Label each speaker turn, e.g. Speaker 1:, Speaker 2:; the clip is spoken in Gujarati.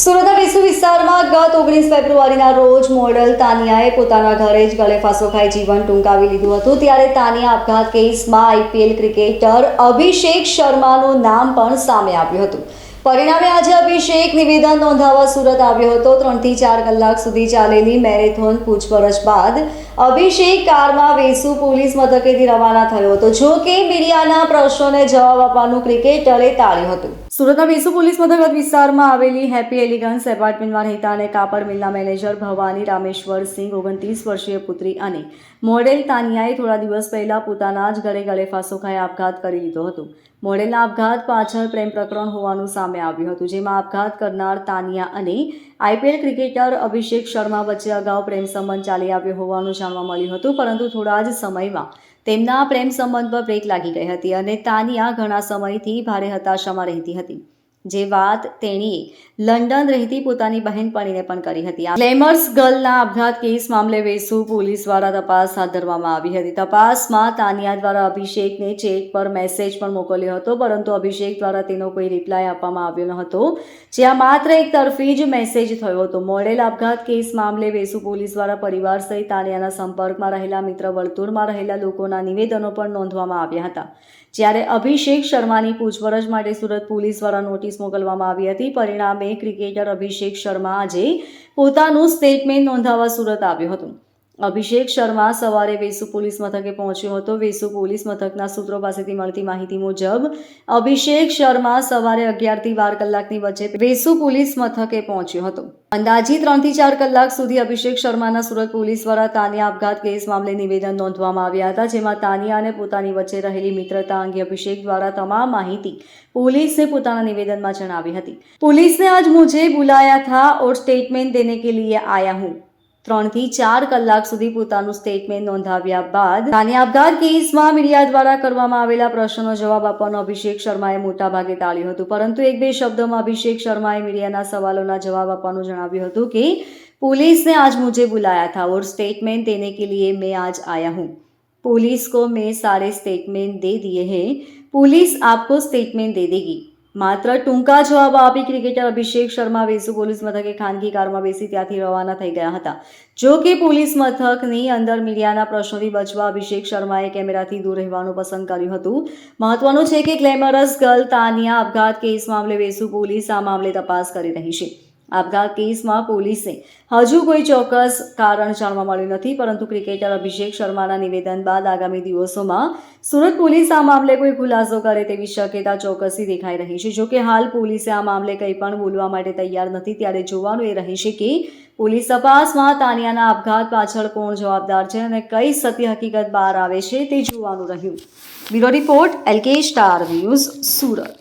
Speaker 1: સુરતના વિસુ વિસ્તારમાં ગત ઓગણીસ ફેબ્રુઆરીના રોજ મોડલ તાનિયાએ પોતાના ઘરે જ ગળે ફાંસો ખાઈ જીવન ટૂંકાવી લીધું હતું. ત્યારે તાનિયા આપઘાત કેસમાં આઈપીએલ ક્રિકેટર અભિષેક શર્માનું નામ પણ સામે આવ્યું હતું. પરિણામે આજે અભિષેક નિવેદન નોંધાવવા સુરત આવ્યો હતો. ત્રણથી ચાર કલાક સુધી ચાલેલી મેરેથોન પૂછપરછ બાદ અભિષેક કારમાં વેસુ પોલીસ મથકેથી રવાના થયો હતો. જો કે મીડિયાના પ્રશ્નોને જવાબ આપવાનું ક્રિકેટરે ટાળ્યું હતું. સુરતના વેસુ પોલીસ મથક વિસ્તારમાં આવેલી હેપી એલિગન્સ એપાર્ટમેન્ટમાં રહેતા અને કાપડ મિલના મેનેજર ભવાની રામેશ્વર સિંહ ઓગણત્રીસ વર્ષીય પુત્રી અને મોડેલ તાનિયાએ થોડા દિવસ પહેલા પોતાના જ ઘરે ગળે ફાંસો ખાઈ આપઘાત કરી લીધો હતો. મોડેલના આપઘાત પાછળ પ્રેમ પ્રકરણ હોવાનું સામે આવ્યું હતું, જેમાં આપઘાત કરનાર તાનિયા અને આઈપીએલ ક્રિકેટર અભિષેક શર્મા વચ્ચે અગાઉ પ્રેમ સંબંધ ચાલી આવ્યો હોવાનું જાણવા મળ્યું હતું, પરંતુ થોડા જ સમયમાં તેમના પ્રેમ સંબંધ પર બ્રેક લાગી ગઈ હતી અને તાનિયા ઘણા સમયથી ભારે હતાશામાં રહેતી હતી. જે વાત તેણીએ લંડન રહેતી પોતાની બહેનપણીને પણ કરી હતી. ગ્લેમર્સ ગર્લના આપઘાત કેસ મામલે વેસુ પોલીસ દ્વારા તપાસ હાથ ધરવામાં આવી હતી. તપાસમાં તાનિયા દ્વારા અભિષેકને ચેક પર મેસેજ પણ મોકલ્યો હતો, પરંતુ અભિષેક દ્વારા તેનો કોઈ રિપ્લાય આપવામાં આવ્યો ન હતો, જ્યાં માત્ર એક તરફી જ મેસેજ થયો હતો. મોડેલ આપઘાત કેસ મામલે વેસુ પોલીસ દ્વારા પરિવાર સહિત તાનિયાના સંપર્કમાં રહેલા મિત્ર વર્તુળમાં રહેલા લોકોના નિવેદનો પણ નોંધવામાં આવ્યા હતા. જ્યારે અભિષેક શર્માની પૂછપરછ માટે સુરત પોલીસ દ્વારા નોટિસ મોકલવામાં આવી હતી. પરિણામે ક્રિકેટર અભિષેક શર્મા આજે પોતાનું સ્ટેટમેન્ટ નોંધાવવા સુરત આવ્યો હતો. અભિષેક શર્મા સવારે વેસુ પોલીસ મથકે પહોંચ્યો હતો. વેસુ પોલીસ મથકના સૂત્રો પાસેથી મળતી માહિતી મુજબ, અભિષેક શર્મા સવારે અગિયારથી બાર કલાકની વચ્ચે વેસુ પોલીસ મથકે પહોંચ્યો હતો. અંદાજી ત્રણથી ચાર કલાક સુધી અભિષેક શર્માના સુરત પોલીસ દ્વારા તાનિયા આપઘાત કેસ મામલે નિવેદન નોંધવામાં આવ્યા હતા, જેમાં તાનિયા અને પોતાની વચ્ચે રહેલી મિત્રતા અંગે અભિષેક દ્વારા તમામ માહિતી પોલીસને પોતાના નિવેદનમાં જણાવી હતી. પોલીસને આજ મુજબ બુલાયા થા ઓર સ્ટેટમેન્ટ દેને કે લીએ આયા હું. ત્રણથી ચાર કલાક સુધી પોતાનું સ્ટેટમેન્ટ નોંધાવ્યા બાદ તાનિયા આપઘાત કેસમાં મીડિયા દ્વારા કરવામાં આવેલા પ્રશ્નનો જવાબ આપવાનો અભિષેક શર્માએ મોટાભાગે ટાળ્યું હતું પરંતુ એક બે શબ્દોમાં અભિષેક શર્માએ મીડિયાના સવાલોના જવાબ આપવાનું જણાવ્યું હતું કે पुलिस ने आज मुझे बुलाया था और स्टेटमेंट देने के लिए मैं आज आया हूँ पुलिस को मैं सारे स्टेटमेंट दे दिए हैं पुलिस आपको स्टेटमेंट दे देगी માત્ર ટૂંકા જવાબ આપી ક્રિકેટર અભિષેક શર્મા વેસુ પોલીસ મથકે ખાનગી કારમાં બેસી ત્યાંથી રવાના થઈ ગયા હતા. જો કે પોલીસ મથકની અંદર મીડિયાના પ્રશ્નોથી બચવા અભિષેક શર્માએ કેમેરાથી દૂર રહેવાનું પસંદ કર્યું હતું. મહત્વનું છે કે ગ્લેમરસ ગર્લ તાનિયા આપઘાત કેસ મામલે વેસુ પોલીસ આ મામલે તપાસ કરી રહી છે. આપઘાત કેસમાં પોલીસે હજુ કોઈ ચોક્કસ કારણ જાણવા મળ્યું નથી, પરંતુ ક્રિકેટર અભિષેક શર્માના નિવેદન બાદ આગામી દિવસોમાં સુરત પોલીસ આ મામલે કોઈ ખુલાસો કરે તેવી શક્યતા ચોક્કસી દેખાઈ રહી છે. જોકે હાલ પોલીસે આ મામલે કંઈ પણ બોલવા માટે તૈયાર નથી, ત્યારે જોવાનું એ રહેશે કે પોલીસ તપાસમાં તાનિયાના આપઘાત પાછળ કોણ જવાબદાર છે અને કઈ સત્ય હકીકત બહાર આવે છે તે જોવાનું રહ્યું. Bureau report, LK star news Surat.